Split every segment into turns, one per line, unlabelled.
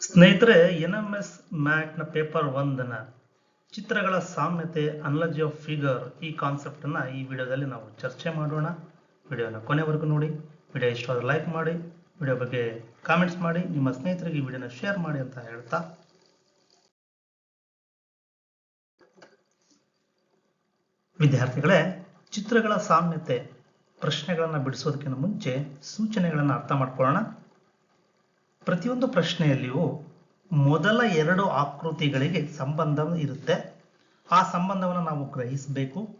ಸ್ನೇಹಿತರೆ N M S ಮ್ಯಾಟ್ನ paper ಒಂದನ ಚಿತ್ರಗಳ ಸಾಮ್ಯತೆ, ಅನ್ಲಜಿ ಆಫ್ ಫಿಗರ್ ಈ ಕಾನ್ಸೆಪ್ಟನ್ನು ಈ ವಿಡಿಯೋದಲ್ಲಿ ನಾವು ಚರ್ಚೆ ಮಾಡೋಣ. ವಿಡಿಯೋನ ಕೊನೆವರೆಗೂ ನೋಡಿ. ವಿಡಿಯೋ ಇಷ್ಟವಾದ ಲೈಕ್ ಮಾಡಿ. ವಿಡಿಯೋ ಬಗ್ಗೆ ಕಾಮೆಂಟ್ಸ್ ಮಾಡಿ. ನಿಮ್ಮ ಸ್ನೇಹಿತರಿಗೆ ಈ ವಿಡಿಯೋನ ಶೇರ್ ಮಾಡಿ ಅಂತ ಹೇಳ್ತಾ. ವಿದ್ಯಾರ್ಥಿಗಳೇ, ಚಿತ್ರಗಳ ಸಾಮ್ಯತೆ ಪ್ರಶ್ನೆಗಳನ್ನು ಬಿಡಿಸೋದಕ್ಕಿಂತ ಮುಂಚೆ ಸೂಚನೆಗಳನ್ನು ಅರ್ಥ ಮಾಡ್ಕೊಳ್ಳೋಣ. ಪ್ರತಿಯೊಂದು ಪ್ರಶ್ನೆಯಲ್ಲಿಯೂ ಮೊದಲ ಎರಡು ಆಕೃತಿಗಳಿಗೆ ಸಂಬಂಧ ಇರುತ್ತೆ. ಆ ಸಂಬಂಧವನ್ನು ನಾವು ಗ್ರಹಿಸಬೇಕು.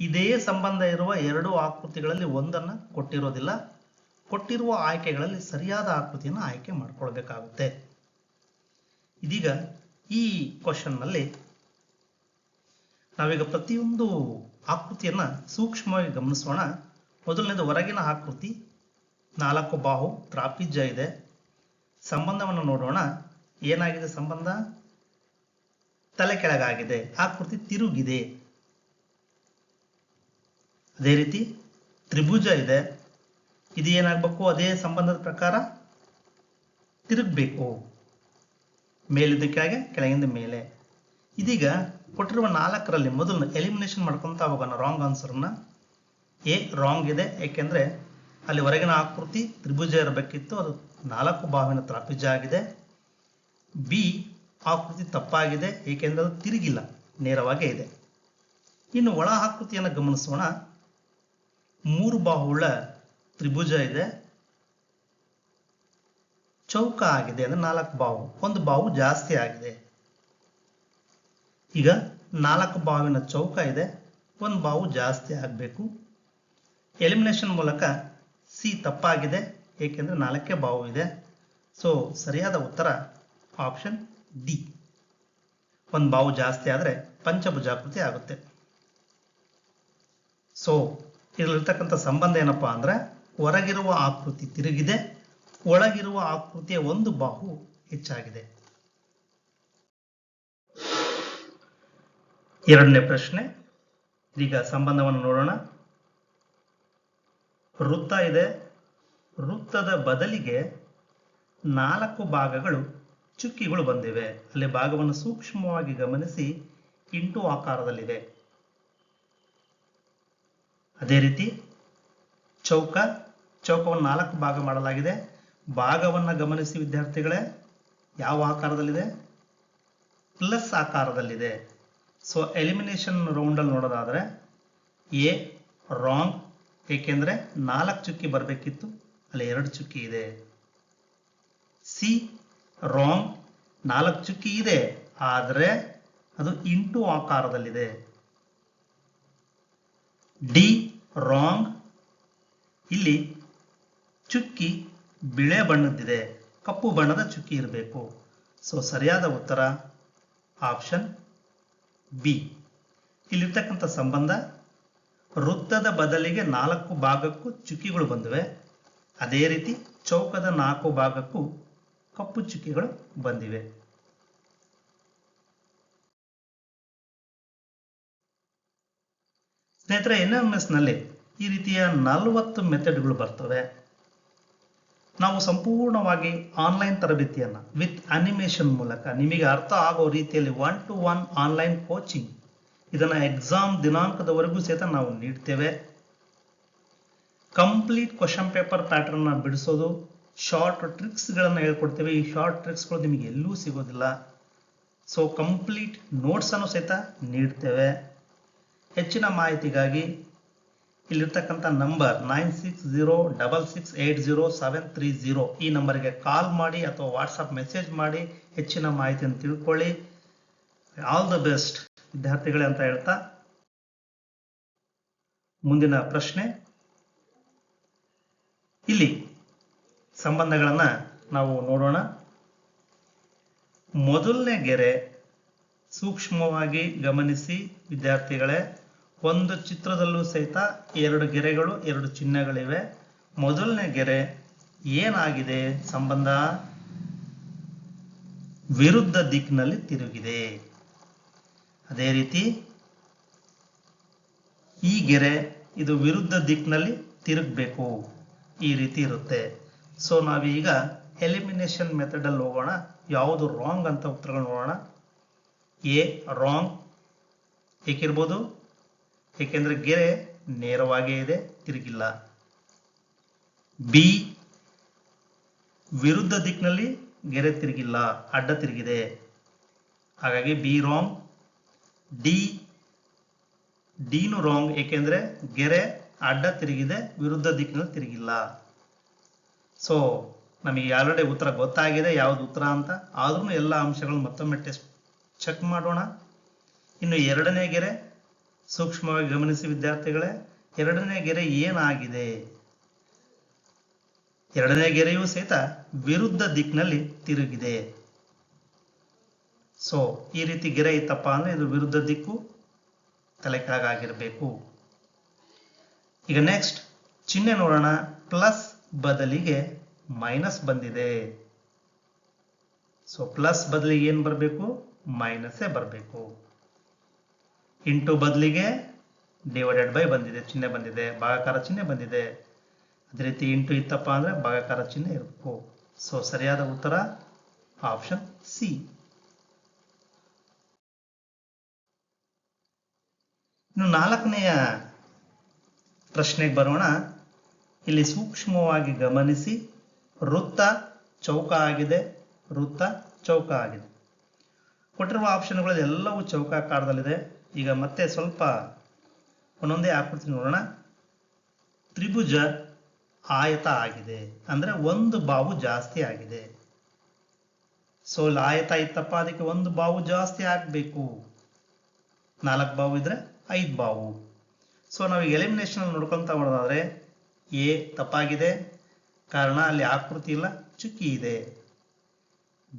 ಇದೇ ಸಂಬಂಧ ಇರುವ ಎರಡು ಆಕೃತಿಗಳಲ್ಲಿ ಒಂದನ್ನು ಕೊಟ್ಟಿರೋದಿಲ್ಲ. ಕೊಟ್ಟಿರುವ ಆಯ್ಕೆಗಳಲ್ಲಿ ಸರಿಯಾದ ಆಕೃತಿಯನ್ನು ಆಯ್ಕೆ ಮಾಡ್ಕೊಳ್ಬೇಕಾಗುತ್ತೆ. ಇದೀಗ ಈ ಕ್ವಶನ್ನಲ್ಲಿ ನಾವೀಗ ಪ್ರತಿಯೊಂದು ಆಕೃತಿಯನ್ನ ಸೂಕ್ಷ್ಮವಾಗಿ ಗಮನಿಸೋಣ. ಮೊದಲನೇದು ಹೊರಗಿನ ಆಕೃತಿ. ನಾಲ್ಕು ಬಾಹು, ತ್ರಾಪಿಜ್ಯ ಇದೆ. ಸಂಬಂಧವನ್ನು ನೋಡೋಣ. ಏನಾಗಿದೆ ಸಂಬಂಧ? ತಲೆ ಕೆಳಗಾಗಿದೆ, ಆಕೃತಿ ತಿರುಗಿದೆ. ಅದೇ ರೀತಿ ತ್ರಿಭುಜ ಇದೆ. ಇದು ಏನಾಗಬೇಕು? ಅದೇ ಸಂಬಂಧದ ಪ್ರಕಾರ ತಿರುಗಬೇಕು. ಮೇಲಿದ್ದ ಕೆಳಗೆ, ಕೆಳಗಿಂದ ಮೇಲೆ. ಇದೀಗ ಕೊಟ್ಟಿರುವ ನಾಲ್ಕರಲ್ಲಿ ಮೊದಲು ಎಲಿಮಿನೇಷನ್ ಮಾಡ್ಕೊಂತ ಹೋಗೋಣ ರಾಂಗ್ ಆನ್ಸರ್ನ ಎ ರಾಂಗ್ ಇದೆ. ಯಾಕೆಂದ್ರೆ ಅಲ್ಲಿ ಹೊರಗಿನ ಆಕೃತಿ ತ್ರಿಭುಜ ಇರಬೇಕಿತ್ತು. ಅದು ನಾಲ್ಕು ಬಾವಿನ ತ್ರಾಪಿಜ ಆಗಿದೆ. ಬಿ, ಆಕೃತಿ ತಪ್ಪಾಗಿದೆ, ಏಕೆಂದರೆ ಅದು ತಿರುಗಿಲ್ಲ, ನೇರವಾಗೇ ಇದೆ. ಇನ್ನು ಒಳ ಆಕೃತಿಯನ್ನು ಗಮನಿಸೋಣ. ಮೂರು ಬಾಹುಳ್ಳ ತ್ರಿಭುಜ ಇದೆ. ಚೌಕ ಆಗಿದೆ ಅಂದ್ರೆ ನಾಲ್ಕು ಬಾವು. ಒಂದು ಬಾವು ಜಾಸ್ತಿ ಆಗಿದೆ. ಈಗ ನಾಲ್ಕು ಬಾವಿನ ಚೌಕ ಇದೆ. ಒಂದು ಬಾವು ಜಾಸ್ತಿ ಆಗಬೇಕು. ಎಲಿಮಿನೇಷನ್ ಮೂಲಕ ಸಿ ತಪ್ಪಾಗಿದೆ. ಏಕೆಂದರೆ ನಾಲ್ಕೇ ಇದೆ. ಸೊ ಸರಿಯಾದ ಉತ್ತರ ಆಪ್ಷನ್ ಡಿ ಒಂದು ಬಾವು ಜಾಸ್ತಿ ಆದರೆ ಪಂಚಭುಜಾಕೃತಿ ಆಗುತ್ತೆ. ಸೊ ಇದರಲ್ಲಿರ್ತಕ್ಕಂಥ ಸಂಬಂಧ ಏನಪ್ಪಾ ಅಂದ್ರೆ ಹೊರಗಿರುವ ಆಕೃತಿ ತಿರುಗಿದೆ, ಒಳಗಿರುವ ಆಕೃತಿಯ ಒಂದು ಬಾಹು ಹೆಚ್ಚಾಗಿದೆ. ಎರಡನೇ ಪ್ರಶ್ನೆ, ಈಗ ಸಂಬಂಧವನ್ನು ನೋಡೋಣ. ವೃತ್ತ ಇದೆ ವೃತ್ತದ ಬದಲಿಗೆ ನಾಲ್ಕು ಭಾಗಗಳು ಚುಕ್ಕಿಗಳು ಬಂದಿವೆ. ಅಲ್ಲಿ ಭಾಗವನ್ನು ಸೂಕ್ಷ್ಮವಾಗಿ ಗಮನಿಸಿ ಇಂಟು ಆಕಾರದಲ್ಲಿದೆ. ಅದೇ ರೀತಿ ಚೌಕ, ಚೌಕವನ್ನು ನಾಲ್ಕು ಭಾಗ ಮಾಡಲಾಗಿದೆ. ಭಾಗವನ್ನು ಗಮನಿಸಿ ವಿದ್ಯಾರ್ಥಿಗಳೇ, ಯಾವ ಆಕಾರದಲ್ಲಿದೆ? ಪ್ಲಸ್ ಆಕಾರದಲ್ಲಿದೆ. ಸೊ ಎಲಿಮಿನೇಷನ್ ರೌಂಡಲ್ಲಿ ನೋಡೋದಾದರೆ, ಎ ರಾಂಗ್ ಏಕೆಂದರೆ ನಾಲ್ಕು ಚುಕ್ಕಿ ಬರಬೇಕಿತ್ತು. ಅಲ್ಲಿ ಎರಡು ಚುಕ್ಕಿ ಇದೆ. ಸಿ ರಾಂಗ್ ನಾಲ್ಕು ಚುಕ್ಕಿ ಇದೆ. ಆದರೆ ಅದು ಇಂಟು ಆಕಾರದಲ್ಲಿದೆ. ಡಿ ರಾಂಗ್ ಇಲ್ಲಿ ಚುಕ್ಕಿ ಬಿಳೆ ಬಣ್ಣದ್ದಿದೆ. ಕಪ್ಪು ಬಣ್ಣದ ಚುಕ್ಕಿ ಇರಬೇಕು. ಸೊ ಸರಿಯಾದ ಉತ್ತರ ಆಪ್ಷನ್ ಬಿ ಇಲ್ಲಿರ್ತಕ್ಕಂಥ ಸಂಬಂಧ ವೃತ್ತದ ಬದಲಿಗೆ ನಾಲ್ಕು ಭಾಗಕ್ಕೂ ಚುಕ್ಕಿಗಳು ಬಂದಿವೆ. ಅದೇ ರೀತಿ ಚೌಕದ ನಾಲ್ಕು ಭಾಗಕ್ಕೂ ಕಪ್ಪು ಚುಕ್ಕಿಗಳು ಬಂದಿವೆ. ಸ್ನೇಹಿತರೆ ಎನ್ ಎಂ ಎಸ್ನಲ್ಲಿ ಈ ರೀತಿಯ ನಲವತ್ತು ಮೆಥಡ್ಗಳು ಬರ್ತವೆ. ನಾವು ಸಂಪೂರ್ಣವಾಗಿ ಆನ್ಲೈನ್ ತರಬೇತಿಯನ್ನ ವಿತ್ ಅನಿಮೇಷನ್ ಮೂಲಕ ನಿಮಗೆ ಅರ್ಥ ಆಗೋ ರೀತಿಯಲ್ಲಿ one to one online coaching ಇದನ್ನ ಎಕ್ಸಾಮ್ ದಿನಾಂಕದವರೆಗೂ ಸಹಿತ ನಾವು ನೀಡ್ತೇವೆ. ಕಂಪ್ಲೀಟ್ ಕ್ವಶನ್ ಪೇಪರ್ ಪ್ಯಾಟರ್ನ್ ಬಿಡಿಸೋದು ಶಾರ್ಟ್ ಟ್ರಿಕ್ಸ್ಗಳನ್ನು ಹೇಳ್ಕೊಡ್ತೇವೆ. ಈ ಶಾರ್ಟ್ ಟ್ರಿಕ್ಸ್ಗಳು ನಿಮಗೆ ಎಲ್ಲೂ ಸಿಗೋದಿಲ್ಲ. ಸೊ ಕಂಪ್ಲೀಟ್ ನೋಟ್ಸ್ ಅನ್ನು ಸಹಿತ ನೀಡ್ತೇವೆ. ಹೆಚ್ಚಿನ ಮಾಹಿತಿಗಾಗಿ ಇಲ್ಲಿರ್ತಕ್ಕಂಥ number nine six zero double six eight zero seven three zero ಈ ನಂಬರ್ಗೆ ಕಾಲ್ ಮಾಡಿ ಅಥವಾ ವಾಟ್ಸಪ್ ಮೆಸೇಜ್ ಮಾಡಿ ಹೆಚ್ಚಿನ ಮಾಹಿತಿಯನ್ನು ತಿಳ್ಕೊಳ್ಳಿ. ಆಲ್ ದ ಬೆಸ್ಟ್ ವಿದ್ಯಾರ್ಥಿಗಳೇ ಅಂತ ಹೇಳ್ತಾ ಮುಂದಿನ ಪ್ರಶ್ನೆ. ಇಲ್ಲಿ ಸಂಬಂಧಗಳನ್ನು ನಾವು ನೋಡೋಣ. ಮೊದಲನೇ ಗೆರೆ ಸೂಕ್ಷ್ಮವಾಗಿ ಗಮನಿಸಿ ವಿದ್ಯಾರ್ಥಿಗಳೇ, ಒಂದು ಚಿತ್ರದಲ್ಲೂ ಸಹಿತ ಎರಡು ಗೆರೆಗಳು, ಎರಡು ಚಿಹ್ನೆಗಳಿವೆ. ಮೊದಲನೇ ಗೆರೆ ಏನಾಗಿದೆ ಸಂಬಂಧ? ವಿರುದ್ಧ ದಿಕ್ಕಿನಲ್ಲಿ ತಿರುಗಿದೆ. ಅದೇ ರೀತಿ ಈ ಗೆರೆ ಇದು ವಿರುದ್ಧ ದಿಕ್ಕಿನಲ್ಲಿ ತಿರುಗಬೇಕು. ಈ ರೀತಿ ಇರುತ್ತೆ. ಸೊ ನಾವೀಗ ಎಲಿಮಿನೇಷನ್ ಮೆಥಡಲ್ಲಿ ಹೋಗೋಣ. ಯಾವುದು ರಾಂಗ್ ಅಂತ ಉತ್ತರಗಳು ನೋಡೋಣ. ಎ ರಾಂಗ್ ಏಕಿರ್ಬೋದು ಏಕೆಂದರೆ ಗೆರೆ ನೇರವಾಗೇ ಇದೆ, ತಿರುಗಿಲ್ಲ. ಬಿ ವಿರುದ್ಧ ದಿಕ್ಕಿನಲ್ಲಿ ಗೆರೆ ತಿರುಗಿಲ್ಲ, ಅಡ್ಡ ತಿರುಗಿದೆ. ಹಾಗಾಗಿ ಬಿ ರಾಂಗ್ ಡಿ ಡಿನು ರಾಂಗ್ ಏಕೆಂದರೆ ಗೆರೆ ಅಡ್ಡ ತಿರುಗಿದೆ, ವಿರುದ್ಧ ದಿಕ್ಕಿನಲ್ಲಿ ತಿರುಗಿಲ್ಲ. ಸೊ ನಮಗೆ ಆಲ್ರೆಡಿ ಉತ್ತರ ಗೊತ್ತಾಗಿದೆ, ಯಾವ್ದು ಉತ್ತರ ಅಂತ. ಆದ್ರೂ ಎಲ್ಲ ಅಂಶಗಳನ್ನು ಮತ್ತೊಮ್ಮೆ ಟೆಸ್ಟ್ ಚೆಕ್ ಮಾಡೋಣ. ಇನ್ನು ಎರಡನೇ ಗೆರೆ, ಸೂಕ್ಷ್ಮವಾಗಿ ಗಮನಿಸಿ ವಿದ್ಯಾರ್ಥಿಗಳೇ, ಎರಡನೇ ಗೆರೆ ಏನಾಗಿದೆ? ಎರಡನೇ ಗೆರೆಯೂ ಸಹಿತ ವಿರುದ್ಧ ದಿಕ್ಕಿನಲ್ಲಿ ತಿರುಗಿದೆ. ಸೊ ಈ ರೀತಿ ಗೆರೆ ಇತ್ತಪ್ಪ ಅಂದ್ರೆ ಇದು ವಿರುದ್ಧ ದಿಕ್ಕು, ತಲೆ ಕೆಳಗಾಗಿರಬೇಕು. ಈಗ ನೆಕ್ಸ್ಟ್ ಚಿಹ್ನೆ ನೋಡೋಣ ಪ್ಲಸ್ ಬದಲಿಗೆ ಮೈನಸ್ ಬಂದಿದೆ. ಸೊ ಪ್ಲಸ್ ಬದಲಿಗೆ ಏನು ಬರಬೇಕು? ಮೈನಸ್ಸೇ ಬರಬೇಕು. ಇಂಟು ಬದಲಿಗೆ ಡಿವೈಡೆಡ್ ಬೈ ಬಂದಿದೆ, ಚಿಹ್ನೆ ಬಂದಿದೆ, ಭಾಗಾಕಾರ ಚಿಹ್ನೆ ಬಂದಿದೆ. ಅದೇ ರೀತಿ ಇಂಟು ಇತ್ತಪ್ಪ ಅಂದ್ರೆ ಭಾಗಾಕಾರ ಚಿಹ್ನೆ ಇರಬೇಕು. ಸೊ ಸರಿಯಾದ ಉತ್ತರ ಆಪ್ಷನ್ ಸಿ ಇನ್ನು ನಾಲ್ಕನೆಯ ಪ್ರಶ್ನೆಗೆ ಬರೋಣ. ಇಲ್ಲಿ ಸೂಕ್ಷ್ಮವಾಗಿ ಗಮನಿಸಿ. ವೃತ್ತ ಚೌಕ ಆಗಿದೆ. ವೃತ್ತ ಚೌಕ ಆಗಿದೆ. ಕೊಟ್ಟಿರುವ ಆಪ್ಷನ್ಗಳಲ್ಲಿ ಎಲ್ಲವೂ ಚೌಕಾಕಾರದಲ್ಲಿದೆ ಈಗ ಮತ್ತೆ ಸ್ವಲ್ಪ ಒಂದೊಂದೇ ಆಕೃತಿ ನೋಡೋಣ. ತ್ರಿಭುಜ ಆಯತ ಆಗಿದೆ. ಅಂದ್ರೆ ಒಂದು ಬಾವು ಜಾಸ್ತಿ ಆಗಿದೆ. ಸೊ ಇಲ್ಲಿ ಆಯತ ಇತ್ತಪ್ಪ, ಅದಕ್ಕೆ ಒಂದು ಬಾವು ಜಾಸ್ತಿ ಆಗಬೇಕು. ನಾಲ್ಕು ಬಾವು ಇದ್ರೆ ಐದು ಬಾವು. ಸೊ ನಾವು ಎಲಿಮಿನೇಷನ್ ನೋಡ್ಕೊಂತ ಮಾಡೋದಾದ್ರೆ ಎ ತಪ್ಪಾಗಿದೆ. ಕಾರಣ, ಅಲ್ಲಿ ಆಕೃತಿ ಇಲ್ಲ, ಚುಕ್ಕಿ ಇದೆ.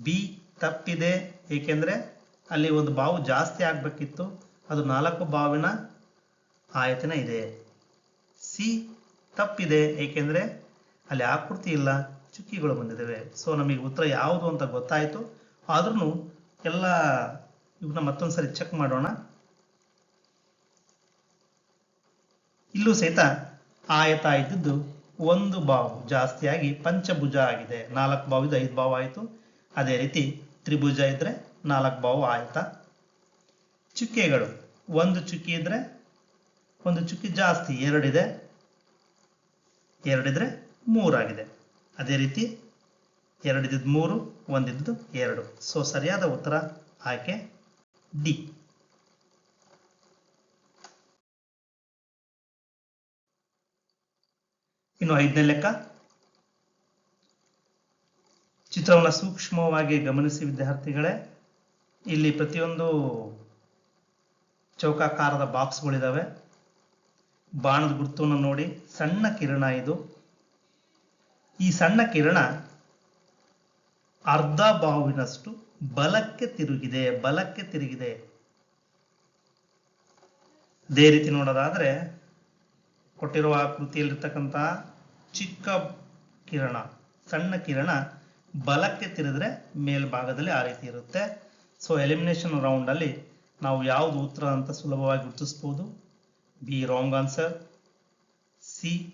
ಬಿ ತಪ್ಪಿದೆ, ಏಕೆಂದ್ರೆ ಅಲ್ಲಿ ಒಂದು ಬಾವು ಜಾಸ್ತಿ ಆಗಬೇಕಿತ್ತು. ಅದು ನಾಲ್ಕು ಬಾವಿನ ಆಯತನ ಇದೆ. ಸಿ ತಪ್ಪಿದೆ, ಏಕೆಂದ್ರೆ ಅಲ್ಲಿ ಆಕೃತಿ ಇಲ್ಲ, ಚುಕ್ಕಿಗಳು ಬಂದಿದ್ದಾವೆ. ಸೊ ನಮಗೆ ಉತ್ತರ ಯಾವುದು ಅಂತ ಗೊತ್ತಾಯಿತು. ಆದ್ರೂ ಎಲ್ಲ ಇವನ್ನ ಮತ್ತೊಂದ್ಸರಿ ಚೆಕ್ ಮಾಡೋಣ. ಇಲ್ಲೂ ಸಹಿತ ಆಯತ ಇದ್ದಿದ್ದು ಒಂದು ಬಾವು, ಜಾಸ್ತಿಯಾಗಿ ಪಂಚಭುಜ ಆಗಿದೆ. ನಾಲ್ಕು ಬಾವು ಇದು ಐದು ಬಾವು ಆಯಿತು. ಅದೇ ರೀತಿ ತ್ರಿಭುಜ ಇದ್ರೆ ನಾಲ್ಕು ಬಾವು ಆಯತ? ಚುಕ್ಕೆಗಳು, ಒಂದು ಚುಕ್ಕಿ ಇದ್ರೆ ಒಂದು ಚುಕ್ಕಿ ಜಾಸ್ತಿ, ಎರಡಿದೆ, ಎರಡಿದ್ರೆ ಮೂರಾಗಿದೆ. ಅದೇ ರೀತಿ ಎರಡಿದ್ದು ಮೂರು, ಒಂದಿದ್ದು ಎರಡು. ಸೊ ಸರಿಯಾದ ಉತ್ತರ ಆಯ್ಕೆ ಡಿ. ಇನ್ನು ಐದನೇ ಲೆಕ್ಕ. ಚಿತ್ರವನ್ನು ಸೂಕ್ಷ್ಮವಾಗಿ ಗಮನಿಸಿ ವಿದ್ಯಾರ್ಥಿಗಳೇ. ಇಲ್ಲಿ ಪ್ರತಿಯೊಂದು ಚೌಕಾಕಾರದ ಬಾಕ್ಸ್ಗಳಿದ್ದಾವೆ ಬಾಣದ ಗುರುತನ್ನು ನೋಡಿ, ಸಣ್ಣ ಕಿರಣ ಇದು. ಈ ಸಣ್ಣ ಕಿರಣ ಅರ್ಧ ಬಾವಿನಷ್ಟು ಬಲಕ್ಕೆ ತಿರುಗಿದೆ ಬಲಕ್ಕೆ ತಿರುಗಿದೆ. ಅದೇ ರೀತಿ ನೋಡೋದಾದ್ರೆ, ಕೊಟ್ಟಿರುವ ಆಕೃತಿಯಲ್ಲಿರ್ತಕ್ಕಂಥ ಚಿಕ್ಕ ಕಿರಣ, ಸಣ್ಣ ಕಿರಣ ಬಲಕ್ಕೆ ತಿರುದ್ರೆ ಮೇಲ್ಭಾಗದಲ್ಲಿ ಆ ರೀತಿ ಇರುತ್ತೆ. ಸೊ ಎಲಿಮಿನೇಷನ್ ರೌಂಡ್ ಅಲ್ಲಿ ನಾವು ಯಾವುದು ಉತ್ತರ ಅಂತ ಸುಲಭವಾಗಿ ಗುರುತಿಸ್ಬೋದು? B wrong answer C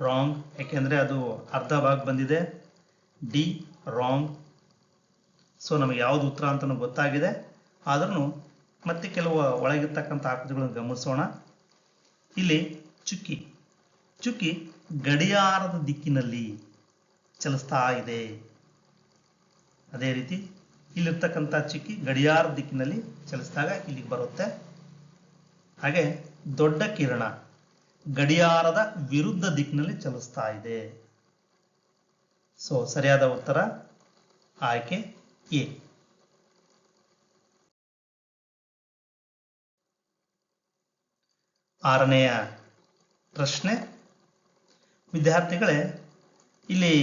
wrong ಯಾಕೆಂದರೆ ಅದು ಅರ್ಧ ಭಾಗ ಬಂದಿದೆ. ಡಿ ರಾಂಗ್ ಸೊ ನಮಗೆ ಯಾವುದು ಉತ್ತರ ಅಂತ ಗೊತ್ತಾಗಿದೆ. ಆದ್ರೂ ಮತ್ತೆ ಕೆಲವು ಒಳಗಿರ್ತಕ್ಕಂಥ ಆಕೃತಿಗಳನ್ನು ಗಮನಿಸೋಣ. ಇಲ್ಲಿ ಚುಕ್ಕಿ. ಚುಕ್ಕಿ ಗಡಿಯಾರದ ದಿಕ್ಕಿನಲ್ಲಿ ಚಲಿಸ್ತಾ ಇದೆ. ಅದೇ ರೀತಿ ಇಲ್ಲಿರ್ತಕ್ಕಂಥ ಚುಕ್ಕಿ ಗಡಿಯಾರದ ದಿಕ್ಕಿನಲ್ಲಿ ಚಲಿಸಿದಾಗ ಇಲ್ಲಿಗೆ ಬರುತ್ತೆ. ಹಾಗೆ ದೊಡ್ಡ ಕಿರಣ ಗಡಿಯಾರದ ವಿರುದ್ಧ ದಿಕ್ಕಿನಲ್ಲಿ ಚಲಿಸ್ತಾ ಇದೆ. ಸೊ ಸರಿಯಾದ ಉತ್ತರ ಆಯ್ಕೆ ಎ. ಆರನೆಯ ಪ್ರಶ್ನೆ. ವಿದ್ಯಾರ್ಥಿಗಳೇ, ಇಲ್ಲಿ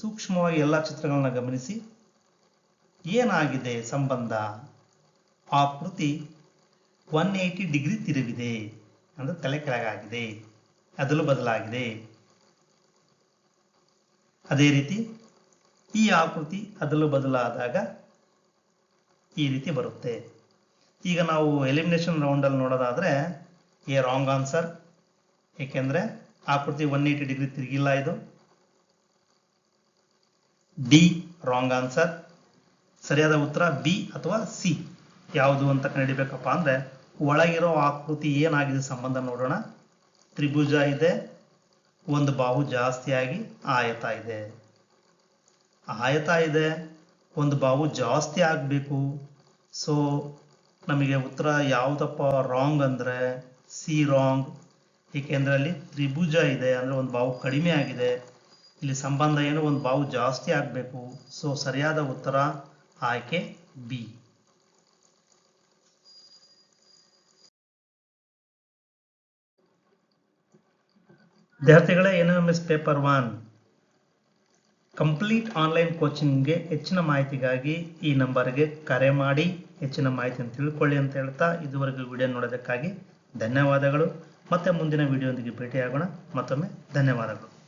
ಸೂಕ್ಷ್ಮವಾಗಿ ಎಲ್ಲ ಚಿತ್ರಗಳನ್ನ ಗಮನಿಸಿ. ಏನಾಗಿದೆ ಸಂಬಂಧ? ಆಕೃತಿ ಒನ್ ಏಯ್ಟಿ ಡಿಗ್ರಿ ತಿರುಗಿದೆ ಅಂದ್ರೆ ತಲೆ ಕೆಳಗಾಗಿದೆ ಅದಲು ಬದಲಾಗಿದೆ. ಅದೇ ರೀತಿ ಈ ಆಕೃತಿ ಅದಲು ಬದಲಾದಾಗ ಈ ರೀತಿ ಬರುತ್ತೆ. ಈಗ ನಾವು ಎಲಿಮಿನೇಷನ್ ರೌಂಡಲ್ಲಿ ನೋಡೋದಾದ್ರೆ, ಎ ರಾಂಗ್ ಆನ್ಸರ್ ಏಕೆಂದ್ರೆ ಆಕೃತಿ ಒನ್ ಏಯ್ಟಿ ಡಿಗ್ರಿ ತಿರುಗಿಲ್ಲ ಇದು. ಡಿ ರಾಂಗ್ ಆನ್ಸರ್ ಸರಿಯಾದ ಉತ್ತರ ಬಿ ಅಥವಾ ಸಿ ಯಾವುದು ಅಂತ ಕಂಡುಹಿಡಿಬೇಕಪ್ಪ ಅಂದ್ರೆ ಒಳಗಿರೋ ಆಕೃತಿ ಏನಾಗಿದೆ ಸಂಬಂಧ ನೋಡೋಣ. ತ್ರಿಭುಜ ಇದೆ, ಒಂದು ಬಾಹು ಜಾಸ್ತಿಯಾಗಿ ಆಯತ ಇದೆ. ಆಯತ ಇದೆ, ಒಂದು ಬಾಹು ಜಾಸ್ತಿ ಆಗಬೇಕು. ಸೊ ನಮಗೆ ಉತ್ತರ ಯಾವುದಪ್ಪ? ರಾಂಗ್ ಅಂದರೆ ಸಿ ರಾಂಗ್ ಏಕೆಂದರೆ ಅಲ್ಲಿ ತ್ರಿಭುಜ ಇದೆ, ಅಂದರೆ ಒಂದು ಬಾವು ಕಡಿಮೆ ಆಗಿದೆ. ಇಲ್ಲಿ ಸಂಬಂಧ ಏನು? ಒಂದು ಬಾವು ಜಾಸ್ತಿ ಆಗಬೇಕು. ಸೊ ಸರಿಯಾದ ಉತ್ತರ ಆಯ್ಕೆ ಬಿ. ವಿದ್ಯಾರ್ಥಿಗಳೇ N M S paper one complete online ಕೋಚಿಂಗ್ಗೆ ಹೆಚ್ಚಿನ ಮಾಹಿತಿಗಾಗಿ ಈ ನಂಬರ್ಗೆ ಕರೆ ಮಾಡಿ. ಹೆಚ್ಚಿನ ಮಾಹಿತಿಯನ್ನು ತಿಳ್ಕೊಳ್ಳಿ ಅಂತ ಹೇಳ್ತಾ ಇದುವರೆಗೂ ವಿಡಿಯೋ ನೋಡೋದಕ್ಕಾಗಿ ಧನ್ಯವಾದಗಳು. ಮತ್ತೆ ಮುಂದಿನ ವಿಡಿಯೋದೊಂದಿಗೆ ಭೇಟಿಯಾಗೋಣ. ಮತ್ತೊಮ್ಮೆ ಧನ್ಯವಾದಗಳು.